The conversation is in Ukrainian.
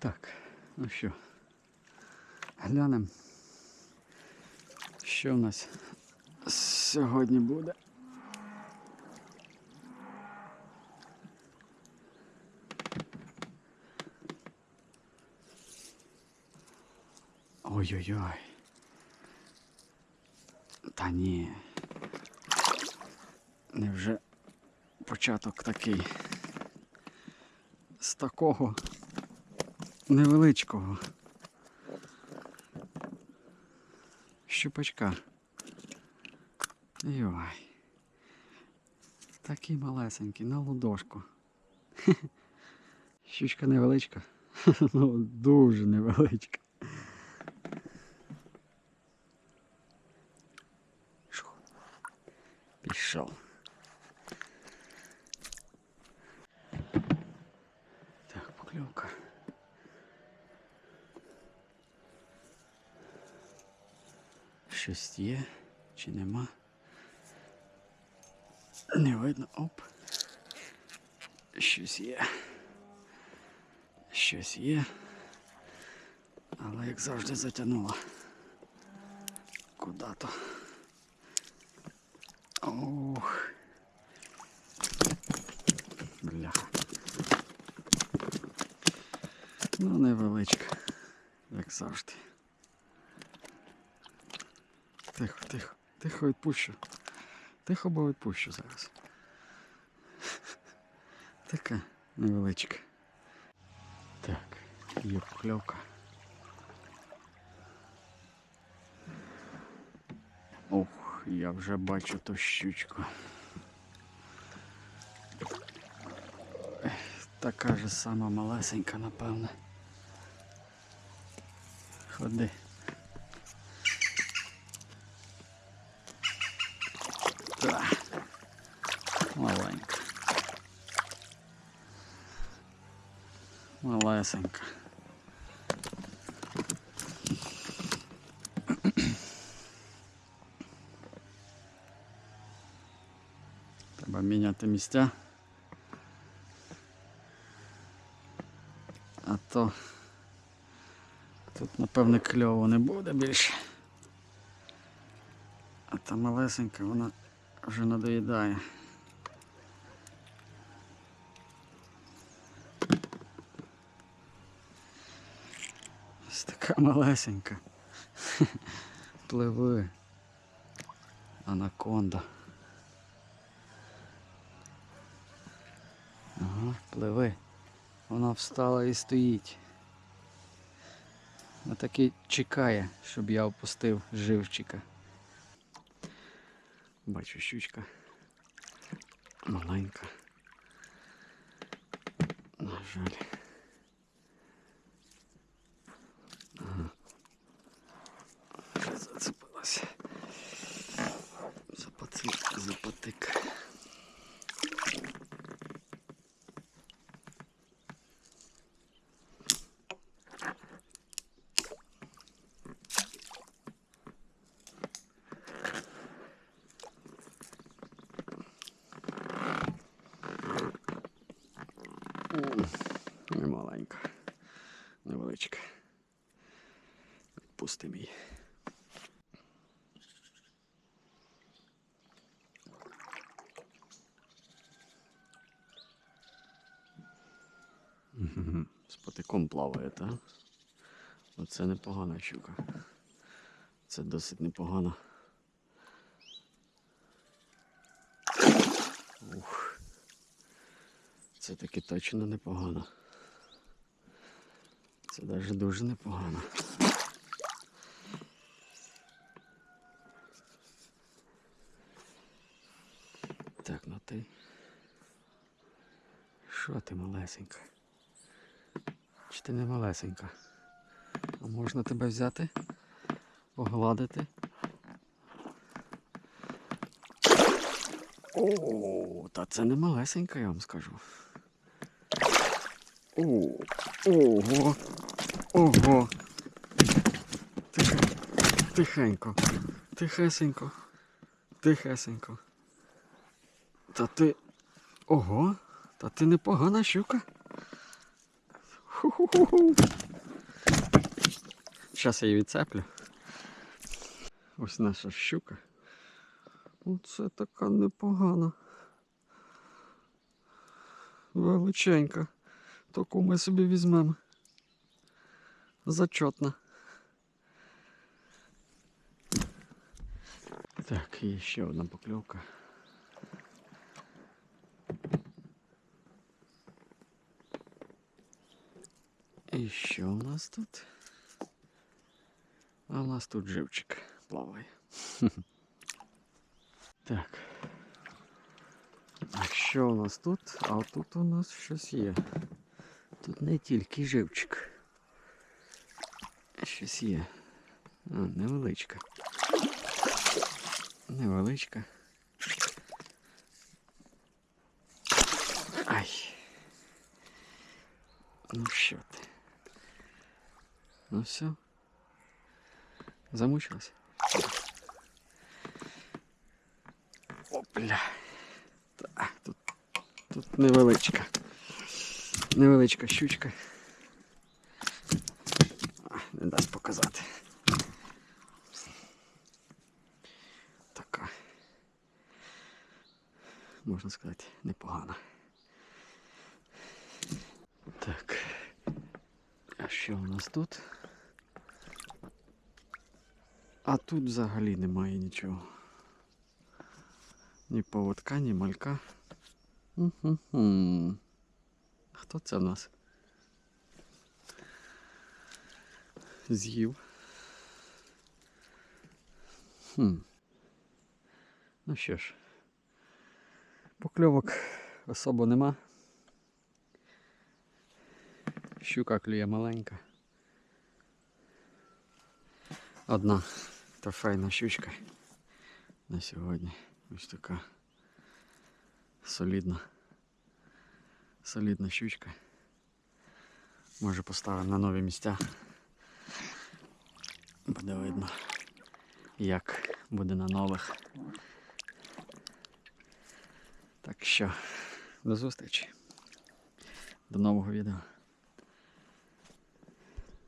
Так, ну що, глянемо, що в нас сьогодні буде. Ой-ой-ой. Та ні. Невже початок такий з такого невеличкого щупачка. Йой. Такий малесенький, на ладошку. Щучка невеличка. Ну, дуже невеличка. Пішов. Так, покльовка. Щось є чи нема? Не видно. Оп. Щось є. Щось є. Але як завжди затягнуло. Куда-то. Ох. Бляха. Ну, невеличка, як завжди. Тихо, тихо, тихо відпущу. Тихо, бо відпущу зараз. Така невеличка. Так, є покльовка. Ох, я вже бачу ту щучку. Така ж сама малесенька, напевне. Ходи. Та. Маленька. Малесенька. Треба міняти місця. А то тут напевне кльово не буде більше. А та малесенька вона вже надоїдає. Ось така малесенька. Пливи. Анаконда. Ага, пливи. Вона встала і стоїть. Отакий чекає, щоб я опустив живчика. Бачу щучка. Маленька. На жаль. Ага. Вже Зацепилася. Запотик, запотик. М, Не маленька. Невеличка. Відпусти мій. З потиком плаває, так? Оце непогана щука. Це досить непогано. Ух. Це таки точно непогано. Це навіть дуже непогано. Так, ну ти. Що ти малесенька? Чи ти не малесенька? А можна тебе взяти? Погладити? О, та це не малесенька, я вам скажу. О, ого, ого. Тихенько, тихесенько, тихесенько. Та ти. Ого, та ти непогана щука. Ху-ху-ху-ху. Зараз я її відцеплю. Ось наша щука. Оце така непогана. Величенька. Таку ми собі візьмемо. Зачетна. Так, і ще одна покльовка. І що у нас тут? А у нас тут живчик плаває. Так. А що у нас тут? А тут у нас щось є. Тут не тільки живчик. Щось є. А, невеличка. Невеличка. Ай. Ну що ти? Ну все. Замучилась? Опля. Так, тут, тут невеличка. Невеличка щучка. Не дасть показати. Така. Можна сказати, непогана. Так. А що у нас тут? А тут взагалі немає нічого. Ні поводка, ні малька. Хм. Хто це в нас? З'їв. Хм. Ну що ж, покльовок особо нема. Щука клює маленька. Одна трофейна щучка на сьогодні. Ось така солідна. Солідна щучка. Може поставимо на нові місця. Буде видно, як буде на нових. Так що, до зустрічі. До нового відео.